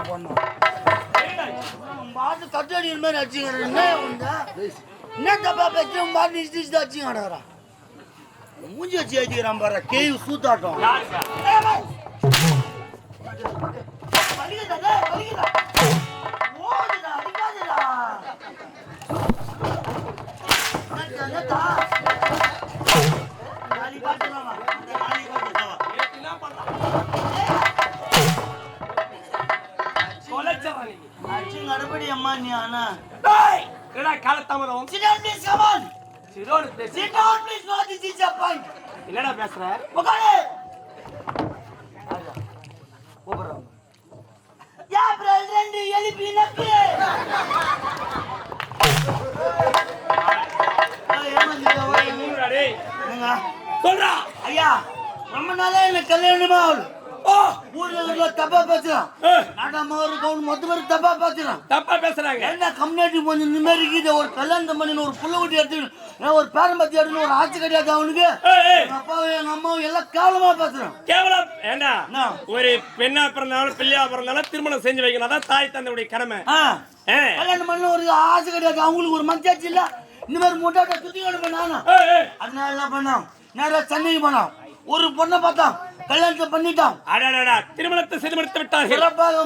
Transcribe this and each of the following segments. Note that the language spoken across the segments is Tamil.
அவன் வெறிநாய்க்கு தட்டு மாதிரி அடிச்சுங்கிறேன் என்ன என்ன தப்பா பேசி உன் பாட்டு இடிச்சு இடிச்சு மூஞ்சி வச்சு அடிக்கிறான் பாரு கேவ் சூத்தாட்டம். நாளைக்கு பார்த்துக்கலாமா? நாளைக்கு பார்த்துக்கலாமா? அடிச்சு நடபடி அம்மா நீ ஆனா டேய்! என்னடா. சிரோனு பேசி. Sit down, please, no, this is your point. என்னடா பேசுற உட்காரு. ஓய். டேய், மூடுடா டேய். என்னங்க? சொல்றா ஐயா ரொம்ப நாளா எனக்கு கல்யாணமா ஆகல. ஊர்ல இருக்கிற தப்பா பேசுறான். நாட்டாம ஒரு கவுன் மொத்த பேர் தப்பா பேசுறான். தப்பா பேசுறாங்க. என்ன கம்யூனிட்டி கொஞ்சம் இருக்குது? ஒரு கல்யாணம் பண்ணி ஒரு புள்ள குட்டி எடுத்துக்கணும் ஒரு பேரம்பத்தி எடுக்கணும் ஒரு ஆட்சி கிடையாது அவனுக்கு. அப்பாவும் எங்க அம்மாவும் எல்லாம் கேவலமா பேசுறான். கேவலம். ஏண்டா? ஒரு பெண்ணா பிறந்தாலும் பிள்ளையா பிறந்தாலும் திருமணம் செஞ்சு வைக்கணும். அதான் தாய் தந்தையுடைய கடமை. கல்யாணம் பண்ண ஒரு ஆசை கிடையாது. அவங்களுக்கு ஒரு மனசாட்சி இல்ல. இந்த மாதிரி முட்டாட்ட சுத்தி நானும். அதனால என்ன பண்ணோம்? நேரா சென்னைக்கு போனோம். ஒரு பொண்ணை பார்த்தோம். கல்யாணத்தை பண்ணிட்டோம் அடடடா, திருமணத்தை செய்து முடித்து விட்டார்கள். சிறப்பாக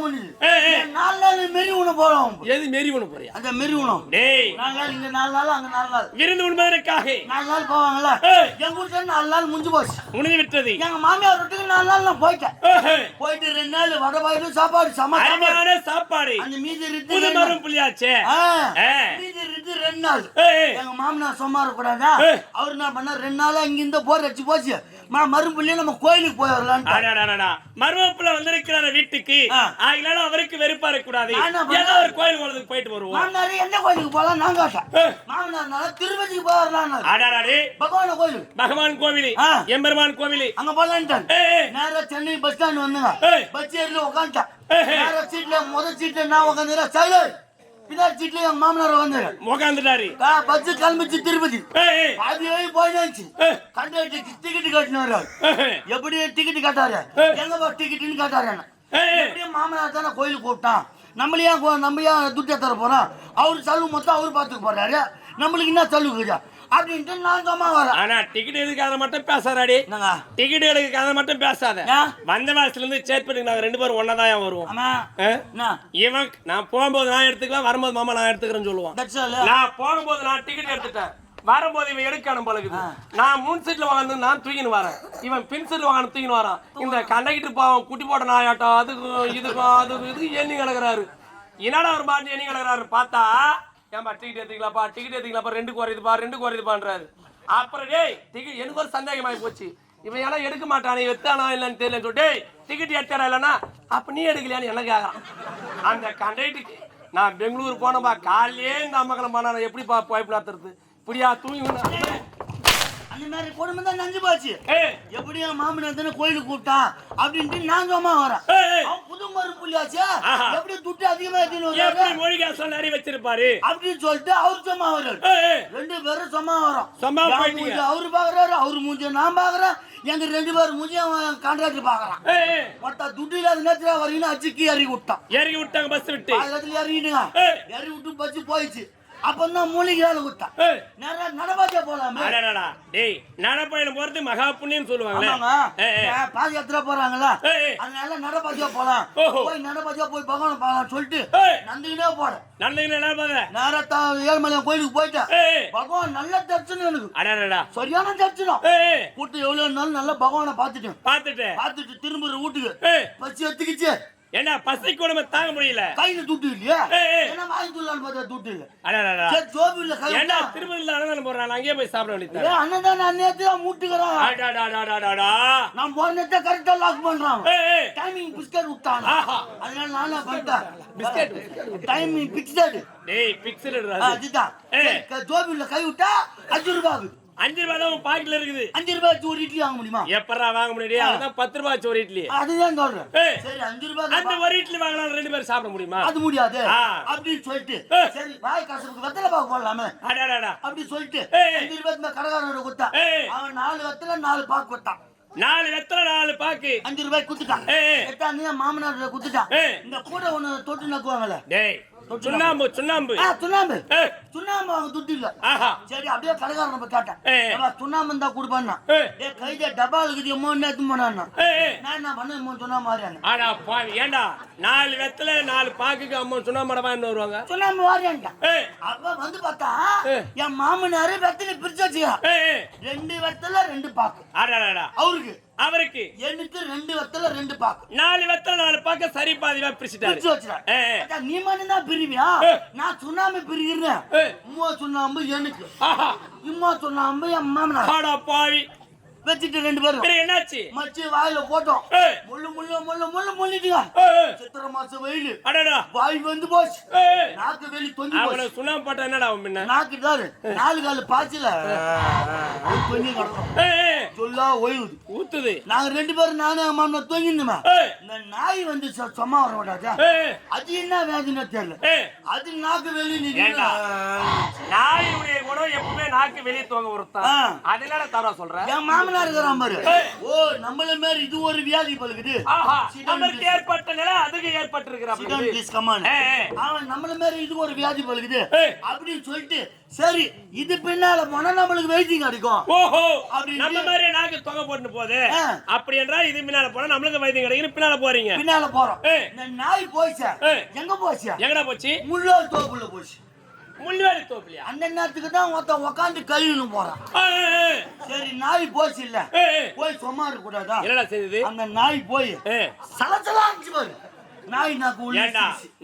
ஏய், நாலு நாள் மெரி உணவு போறோம். எது ஒண்ணு போறியா? அந்த மெரி உணவு டேய். நாலு நாள் இங்க நாலு நாள் அங்க நாலு நாள். விருந்து உண்பதற்காக. நாலு நாள் போவாங்கல்ல. எங்க வீட்டுல நாலு நாள் முடிஞ்சு போச்சு. முடிந்து விட்டது. எங்க மாமியார் வீட்டுக்கு நாலு நாள் நான் போயிட்டேன். போயிட்டு ரெண்டு நாள் வடை பாயிட்டு சாப்பாடு சம சாப்பாடு. அந்த மீதி புது. மரம் புள்ளியாச்சே. மீதி ரெண்டு நாள். எங்க மாமனார் சும்மா ஏய். அவர் என்ன பண்ணா ரெண்டு நாளா இங்க இந்த போர் அடிச்சு போச்சு. மா மறுபடியும் நம்ம கோயிலுக்கு போய் வரலான்னு மருமப்புல வந்திருக்கிறார வீட்டுக்கு. ஆகினால அவருக்கு வெறுப்பா இருக்கக்கூடாது? ஏதோ ஒரு கோயில் குளத்துக்கு போயிட்டு வருவோம். மாமனார் எந்த கோயிலுக்கு போலாம் நான் கேட்டேன். மாமனார்னால திருப்பதிக்கு போய் வரலான்னு. அடடடே, பகவான கோயில். பகவான் கோவிலு. எம்பெருமான் கோவிலு. அங்க போலான்ட்டான் நேரா சென்னை பஸ் ஸ்டாண்ட் வந்துங்க. பஸ் ஏறில உட்காந்துட்டேன். நேரா சீட்ல முதல் சீட்ல நான் உட்காந்துறேன் சைலர் பின்னாடி சீட்ல எங்க மாமனார் உட்காந்துறேன் உக்காந்துட்டாரு. பஸ் கிளம்பிச்சு திருப்பதி. வழி போயிடுச்சு. கண்டக்டர் டிக்கெட் கட்டினாரு எப்படி டிக்கெட் கட்டாரு. எங்க டிக்கெட்னு கேட்டாரு. எப்படியும் மாமனார் தானே கோயிலுக்கு கூப்பிட்டான். நம்மள ஏன் கோ- நம்ம ஏன் துட்டை தர போறோம்? அவரு செலவு மொத்தம் அவரு பார்த்துக்க போறாரு. நம்மளுக்கு என்ன செலவு இருக்குதா அப்படின்ட்டு நான் சும்மா வரேன். ஆனா டிக்கெட் எடுக்காத மட்டும் பேசாதாடி. டிக்கெட் எடுக்காத மட்டும் பேசாத? வந்த மாசத்துல இருந்து சேட்பட்டுக்கு நாங்க ரெண்டு பேரும் ஒன்னா தான் வருவோம்? இவன் நான் போகும்போது நான் எடுத்துக்கலாம் வரும்போது மாமா நான் எடுத்துக்கிறேன்னு சொல்லுவான். நான் போகும்போது நான் டிக்கெட் எடுத்துட்டேன். வரும்போது இவன் எடுக்கணும் பழகுது நான் முன் சீட்ல வாங்க நான் தூக்கின்னு வரேன். இவன் பின் சீட்ல வாங்க தூக்கின்னு வரான். இந்த கண்டக்டர் பாவம் குட்டி போட்ட நாயாட்டம் அதுக்கும் இதுக்கும் அதுக்கும் இதுக்கும் எண்ணி கிடக்குறாரு. என்னடா ஒரு பாட்டு எண்ணி கிடக்குறாரு பார்த்தா ஏன்பா டிக்கெட் எடுத்துக்கலாப்பா டிக்கெட் எடுத்துக்கலாப்பா ரெண்டு குறையுதுப்பா ரெண்டு குறையுதுப்பான்றாரு. அப்புறம் டேய் டிக்கெட் எனக்கு ஒரு சந்தேகமாகி போச்சு. இவன் எல்லாம் எடுக்க மாட்டானே எத்தானா இல்லைன்னு தெரியல சொல்லிட்டு டேய் டிக்கெட் எடுத்தாரா இல்லைன்னா அப்போ நீ எடுக்கலையான்னு என்ன கேட்குறான் அந்த கண்டக்டருக்கு நான் பெங்களூர் போனப்பா காலையே இந்த அம்மக்கலம் போனா எப்படிப்பா போய் நடத்துறது இப்படியா தூங்கி அந்த மாதிரி குடும்பம் தான் நஞ்சு போச்சு. ஏய். எப்படியும் மாமனார் தானே கோயிலுக்கு கூப்பிட்டான். அப்படின்ட்டு நான் சும்மா வரேன். அவன் புது மருந்து புள்ளியாச்சு ஆஹா. எப்படி துட்டு அதிகமா எடுத்துன்னு எப்படி வர்றாரு? மொழி காசம் நிறைய வச்சிருப்பாரு? அப்படின்னு சொல்லிட்டு அவர் சும்மா வர்றாரு. ரெண்டு பேரும் சும்மா வரோம் சும்மா அவரு பாக்குறாரு அவரு மூஞ்சி நான் பாக்குறேன். எங்க ரெண்டு பேரும் முடியும் கான்ட்ராக்டர் பாக்குறான். ஒருத்தா துட்டு இல்லாத நேரத்துல வரீங்கன்னு அச்சுக்கு இறங்கி விட்டான். இறங்கி விட்டாங்க பஸ் விட்டு. அதுல இறங்கிடுங்க ஏய். இறங்கி விட்டு பச்சு போயிடுச்சு. அப்பந்தான் மூலிகையால விட்டான் ஏய், நேரா நடபாத்தே போலாமே. டேய் நடப்பயணம் போறது மகா புண்ணியம் ஏன் பாதி யாத்திரை போறாங்களா. அதனால நடபாத்தியா போலாம். போய் நடபாத்தியா போய் பகவான் பார்க்கலாம் சொல்லிட்டு. நந்திக்கிட்டே போறேன். நல்லதுன்னு என்ன பாத நேரத்தா ஏழுமலையான் கோயிலுக்கு போயிட்டேன். பகவான் நல்ல தரிசனம் எனக்கு. சரியான தரிசனம். கூட்டம் எவ்வளவு இருந்தாலும் நல்லா பகவானை பார்த்துட்டேன். பாத்துட்டு பார்த்துட்டு திரும்புற வீட்டுக்கு. பசி எடுத்துக்கிச்சு. என்ன பசி கொடுமை தாங்க முடியல? கையில துட்டு இல்லையா. என்ன வாங்கி துள்ளான்னு பார்த்தா துட்டு இல்ல. அடடடா சரி ஜோபி இல்ல கை ஏண்டா விட்டா. திருப்பதில அன்னதானம் போடுறாங்க. அங்கேயே போய் சாப்பிட வேண்டியது ஏய், அண்ணன் நான் நேத்து தான் மூட்டுக்கிறேன் அடடடடடடா நான் போன நேரத்தை கரெக்டா லாக் பண்றான். டைமிங் பிஸ்கட் விட்டான். அதனால நானே பண்ணிட்டேன். பிஸ்கட் டைமிங் பிக்சடு டேய் பிக்சல் அதுதான் ஏய். சரி, க- விட்டா ஆகுது. அஞ்சு ரூபாய் தான் உன் பாக்கெட்ல இருக்குது. அஞ்சு ரூபாய் ஒரு இட்லி வாங்க முடியுமா? எப்படா வாங்க முடியும் அதுதான் பத்து ரூபாய் ஒரு இட்லி. அதுதான் சொல்றேன். சரி அஞ்சு ரூபாய் அந்த ஒரு இட்லி வாங்கினாலும் ரெண்டு பேரும் சாப்பிட முடியுமா? அது முடியாது. அப்படின்னு சொல்லிட்டு. சரி வாய் கசப்புக்கு வெத்தலை பாக்கு போடலாமே. அடடடா அப்படி சொல்லிட்டு. அஞ்சு ரூபாய் இந்த கடைக்காரனோட கொடுத்தா. அவன் நாலு வெத்தலை நாலு பாக்கு கொடுத்தான். நாலு வெத்தலை நாலு பாக்கு. அஞ்சு ரூபாய் குத்துட்டான் என் மாமனார் குத்துட்டான். இந்த கூட ஒண்ணு தொட்டு நக்குவாங்கல்ல. டேய். சுண்ணாம்பு சுண்ணாம்பு சுண்ணாம்பு சுண்ணாம்பு அவங்க துட்டு இல்ல. சரி அப்படியே கடைக்காரன் போய் கேட்டேன். சுண்ணாம்பு இருந்தா கொடுப்பான்னா? கைத டப்பா இருக்குது மூணு எடுத்து போனான்னா. நான் என்ன பண்ண சொன்ன ஆடா பாவி ஏண்டா? நாலு வெத்தலை நாலு பாக்குக்கு அம்மா சுண்ணாம்பு என்ன வருவாங்க? சுண்ணாம்பு வாரியான்ட்டான் ஏய் அப்ப வந்து பார்த்தா. என் மாமனாரு வெத்தலை பிரிச்சு ஏய். ரெண்டு வெத்தலை ரெண்டு பாக்கு. அவருக்கு. அவருக்கு எனக்கு ரெண்டு வெத்தலை ரெண்டு பாக்கு. நாலு வெத்தலை நாலு பாக்க சரி பாதிவா பிரிச்சுட்டாரு. அதான் நீ மட்டும் தான் பிரிவியா. நான் சுண்ணாம்பு பிரிக்கிறேன். உம்மா சுண்ணாம்பு எனக்கு. இம்மா சுண்ணாம்பு என் மாமனார். ஆடா பாவி வச்சுட்டு ரெண்டு பேரும். என்னாச்சு? மச்சி வாயில போட்டோம். முள்ளு முள்ளு முள்ளு முள்ளு முள்ளிட்டுங்க. சித்திரை மாசம் வெயில். வாய் வந்து போச்சு. நாக்கு வெளி தொங்கி போச்சு. சுண்ணாம்பு போட்டா என்னடா அவன் பின்ன? நாக்கு தாரு நாலு காலு பாய்ச்சல. தொங்கி கிடக்கும். சொல்லா ஓய்வுது. ஊத்துது. நாங்க ரெண்டு பேரும் நானே மாமனா தொங்கிருந்தோமா இந்த நாய் வந்து சும்மா வர மாட்டாச்சா? அது என்ன வேதனை தெரியல. அது நாக்கு வெளியே ஏண்டா? நாயுடைய குணம் எப்பவுமே நாக்கு வெளியே தோங்க ஒருத்தான் ஆ. அது என்னடா தர சொல்ற? என் மாமனார் இருக்கிறான் பாரு. ஓ நம்மள மாதிரி இது ஒரு வியாதி பழுகுது please. ஏற்பட்ட நிலை அதுக்கு ஏற்பட்டிருக்கிற Sit down, please, come on. ஏய், ஏய். அவன் நம்மள மாதிரி இது ஒரு வியாதி பழுகுது. அப்படின்னு சொல்லிட்டு சரி இது பின்னால போனா நம்மளுக்கு வெயிட்டிங் அடிக்கும் ஓஹோ அப்படி நம்ம. மாதிரி நாக்கு தொகை போட்டு போகுது. அப்படி என்றால் இது பின்னால போனா நம்மளுக்கு வைத்தியம் கிடைக்கும் பின்னால போறீங்க பின்னால போறோம் நாய் போயிச்சா. எங்க போச்சா எங்கடா போச்சு முள்ளோல் தோப்புல போச்சு முள்ளுவேலி தோப்புலையா? அந்த நேரத்துக்கு தான் ஒருத்தன் உக்காந்து கழுவின்னு போறான். சரி நாய் போச்சு இல்ல. போய் சும்மா இருக்க கூடாதா? என்னடா செய்யுது அந்த நாய் போய் ஏய், சலசலா இருந்துச்சு பாரு. நாய்.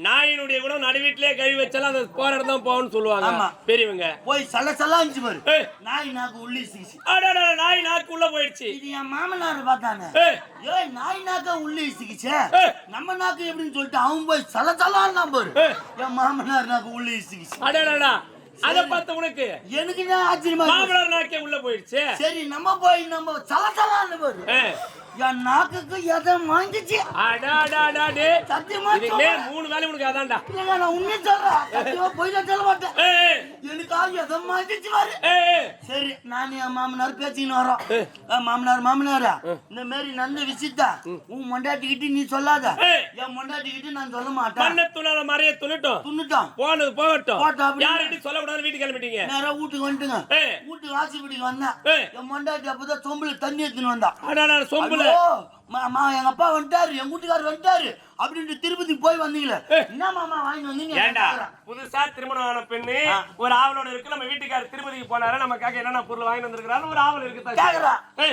நாயினுடைய கூட நடு வீட்டிலே கழுவி வச்சாலும் அந்த போற இடம் போகணும்னு சொல்லுவாங்க. பெரியவங்க. போய் சலசலா இருந்துச்சு பாரு. நாய் நாக்கு உள்ளி சிக்கிச்சு அடடா, நாய் நாக்கு உள்ள போயிடுச்சு. இது என் மாமனார் பார்த்தானே? ஏய், நாய் நாக்க உள்ளே சிக்கிச்சே ஏய். நம்ம நாக்கு எப்படின்னு சொல்லிட்டு அவன் போய் சலசலான்னு பாரு. ஏய். என் மாமனார் நாக்கு உள்ளே சிக்கிச்சு அடடா அத பார்த்த உனக்கு. எனக்கு தான் ஆச்சரியமா. மாமனார் நாக்கே உள்ள போயிடுச்சு. சரி நம்ம போய் நம்ம சலசலான்னு பாரு. ஏய், என் நாக்குக்கு எதை வாங்கிச்சு. சத்தியமா. மூணு வேலை உனக்கு அதான்டா. நான் உண்மையை சொல்றேன் சத்தியமா சொல்ல மாட்டேன். எனக்காக எதை வாங்கிச்சு பாரு. சரி நான் என் மாமனார் பேசிக்கின்னு வரோம் மாமனார் மாமனாரா இந்த மாதிரி நல்ல விஷயத்த உன் மொண்டாட்டிக்கிட்டு நீ சொல்லாத. என் மொண்டாட்டிக்கிட்டு நான் சொல்ல மாட்டேன். மண்ணை துணால மறைய துணிட்டும். துண்ணுட்டான் போனது போகட்டும். போட்டோம். யார்கிட்டயும் சொல்லக்கூடாது வீட்டுக்கு கிளம்பிட்டீங்க? நேரா வீட்டுக்கு வந்துட்டுங்க. வீட்டுக்கு வாசிப்படிக்கு வந்தேன். என் மொண்டாட்டி அப்பதான் சொம்புல தண்ணி எடுத்துன்னு வந்தா. சொம்புல. 报 ஐயோ, மா- மா, எங்க அப்பா வந்துட்டாரு எங்க வீட்டுக்காரர் வந்துட்டாரு. அப்படின்ட்டு திருப்பதி போய் வந்தீங்களே. என்ன மாமா வாங்கிட்டு வந்தீங்க? ஏண்டா? புதுசா திருமணம் ஆன பெண்ணு ஒரு ஆவலோட இருக்கு நம்ம வீட்டுக்காரர் திருப்பதிக்கு போனாரு நமக்காக என்னென்ன பொருள் வாங்கி வந்திருக்கிறாரு ஒரு ஆவல் இருக்கு கேக்குறா.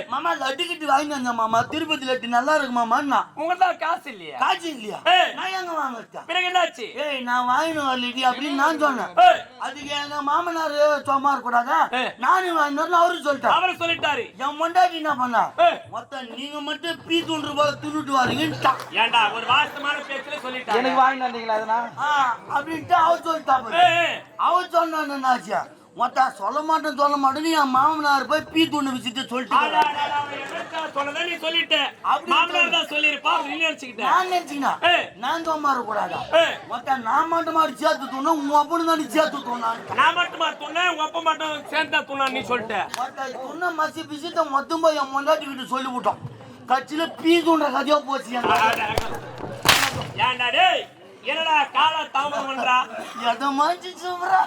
மாமா லட்டு கிட்டு வாங்கி வந்தேன் மாமா திருப்பதி லட்டு நல்லா இருக்கு மாமா உங்கள்ட்ட காசு இல்லையா? காய்ச்சி இல்லையா. நான் எங்க வாங்கிட்டேன் பிறகு என்னாச்சு? ஏய் நான் வாங்கினு வரலடி அப்படின்னு நான் சொன்னேன். அதுக்கு எங்க மாமனார் சும்மா இருக்கக்கூடாதா. நானும் வாங்கினு வரல அவரு சொல்லிட்டார். அவரு சொல்லிட்டாரு. என் மொண்டாட்டி என்ன பண்ணா? மொத்தம் நீங்க மட்டும் துண்டு போல துண்டுட்டு வரீங்கன்ட்டான் ஏண்டா ஒரு வாசமான பேச்சுல சொல்லிட்டாரு எனக்கு வாங்கிட்டு வந்தீங்களா அதனா ஆ, அப்படின்ட்டு அவர் சொல்லிட்டா பாரு. ஏய், ஏய், அவர் சொன்னாச்சு மொத்த சொல்ல மாட்டேன் சொல்ல மாட்டேன்னு என் மாமனார் போய் பீ துண்ணு வச்சுட்டு சொல்லிட்டு ஆடா, ஆடா, ஆடா, அவன் என்னக்கா சொன்னதை நீ சொல்லிட்ட. அப்படி மாமனார் தான் சொல்லியிருப்பா, நீ நினைச்சுக்கிட்ட. நான் நினைச்சீங்கன்னா ஏய். நான் தோமா மொத்த நான் மட்டும் மாடி சேர்த்து தூணும் உங்க அப்பனு தான் சேர்த்து தூணான் நான் மட்டுமா துண்ணேன், உங்க அப்பா மட்டும் சேர்ந்தா துண்ணா நீ சொல்லிட்ட. மொத்த துண்ண மசி பிசிட்ட மொத்தம் போய் என் முன்னாடி கிட்ட சொல்லி விட்டோம் கட்சியில பீ தூண்ற கதையா போச்சு ஏன்டா டேய் என்னடா கால தாமதம் பண்றா? எதை மாஞ்சி சூப்பரா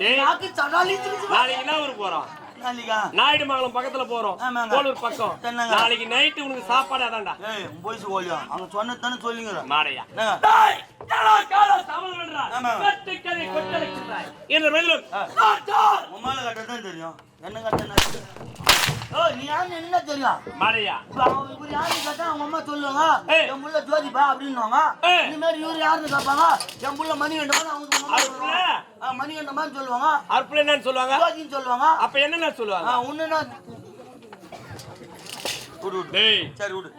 டேய் நாக்கு சடாலிச்சு நாளைக்கு என்ன ஊருக்கு போறோம்? நாளைக்கா நாயுடு மங்கலம் பக்கத்துல போறோம். கோலூர் பக்கம்? நாளைக்கு நைட்டு உனக்கு சாப்பாடு அதான்டா. போய் ஓலியா அவங்க சொன்னதானே சொல்லுங்க மாடையா கட்டதான் தெரியும். என்ன கட்ட ஓ நீ யாருன்னு என்ன தெரியும் மாடையா அவன் இவர் யாருன்னு கேட்டா அவங்க அம்மா சொல்லுவாங்க. என் புள்ள ஜோதிப்பா அப்படின்னுவாங்க. இந்த மாதிரி இவர் யாருன்னு கேட்பாங்க என் புள்ள மணி கண்டமா அவங்க மணி கண்டமான்னு சொல்லுவாங்க. அற்புதம் என்னன்னு சொல்லுவாங்க? ஜோதின்னு சொல்லுவாங்க. அப்ப என்னென்ன சொல்லுவாங்க? டேய். சரி விடு